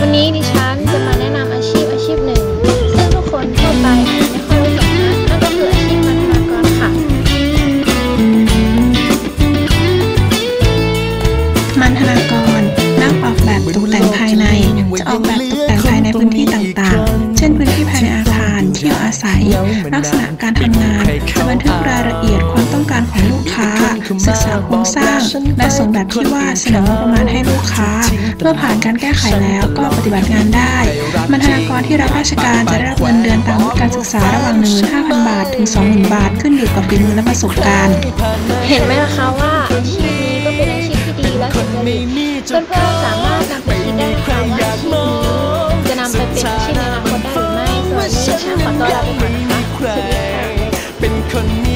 วันนี้ดิฉันจะมาแนะนำอาชีพอาชีพหนึ่ง ซึ่งทุกคนทั่วไปอาจจะไม่ค่อยรู้จักนะนั่นก็คืออาชีพบรรณากรค่ะ มันธนากรนักออกแบบตกแต่งภายใน จะออกแบบตกแต่งภายในพื้นที่ต่างๆ เช่นพื้นที่ภายในอาคารที่อยู่อาศัย ลักษณะการทำงานจะบันทึกรายละเอียดความต้องการของลูกค้า ศึกษาโครงสร้าง และส่งแบบที่ว่าเสนองบประมาณให้ลูกค้า เมื่อผ่านการแก้ไขแล้วก็ปฏิบัติงานได้ บรรณาธิกรที่รับราชการจะได้รับเงินเดือนตามวุฒิการศึกษาระหว่าง15,000 บาท ถึง 20,000 บาท ขึ้นอยู่กับฝีมือและประสบการณ์ เห็นไหมล่ะคะว่าอาชีพนี้ก็เป็นอาชีพที่ดีและสุจริตเพื่อนๆสามารถนำไปคิดได้นะคะว่าอาชีพนี้จะนำไปเป็นอาชีพในอนาคตได้หรือไม่ส่วนนี้ฉันขอตัวลาไปก่อนนะคะสวัสดีค่ะ